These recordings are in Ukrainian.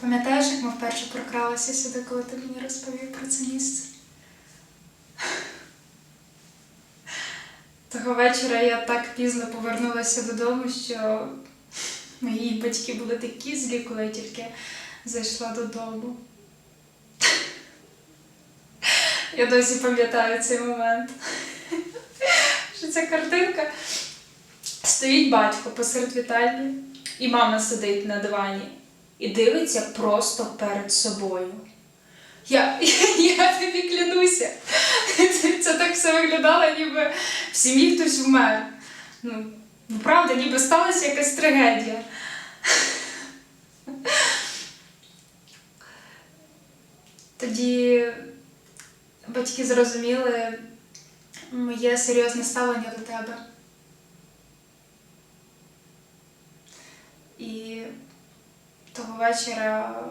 Пам'ятаєш, як ми вперше прокралися сюди, коли ти мені розповів про це місце? Того вечора я так пізно повернулася додому, що мої батьки були такі злі, коли я тільки зайшла додому. Я досі пам'ятаю цей момент. Що ця картинка. Стоїть батько посеред вітальні, і мама сидить на дивані і дивиться просто перед собою. Я, я тобі клянуся. Це, так все виглядало, ніби в сім'ї хтось вмер. Ну, ну, правда, ніби сталася якась трагедія. Тоді батьки зрозуміли моє серйозне ставлення до тебе. І того вечора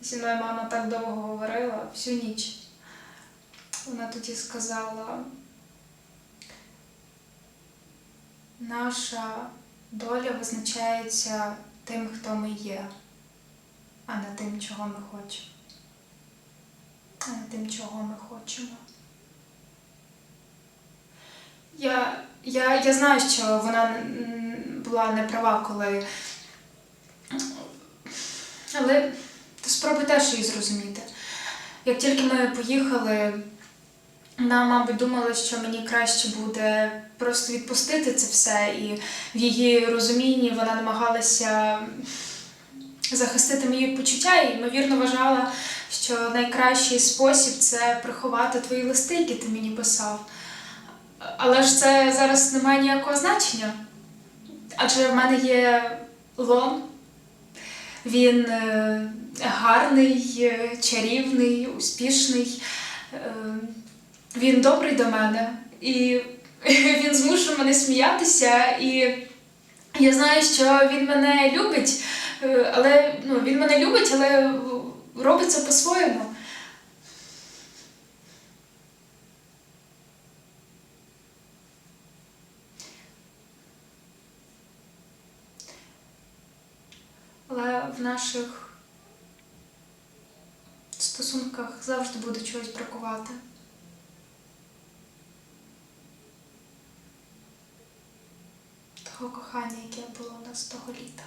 зі мною мама так довго говорила всю ніч. Вона тоді сказала, наша доля визначається тим, хто ми є, а не тим, чого ми хочемо. А не тим, чого ми хочемо. Я, я, я знаю, що вона була не права, коли. Але ти спробуй теж її зрозуміти. Як тільки ми поїхали, вона, мабуть, думала, що мені краще буде просто відпустити це все, і в її розумінні вона намагалася захистити мої почуття і, ймовірно, вважала, що найкращий спосіб це приховати твої листи, які ти мені писав. Але ж це зараз не має ніякого значення. Адже в мене є лон. Він е, гарний, е, чарівний, успішний. Е, він добрий до мене. І він змушує мене сміятися. І я знаю, що він мене любить, але ну, він мене любить, але робить це по-своєму. Але в наших стосунках завжди буде чогось бракувати. Того кохання, яке було у нас того літа.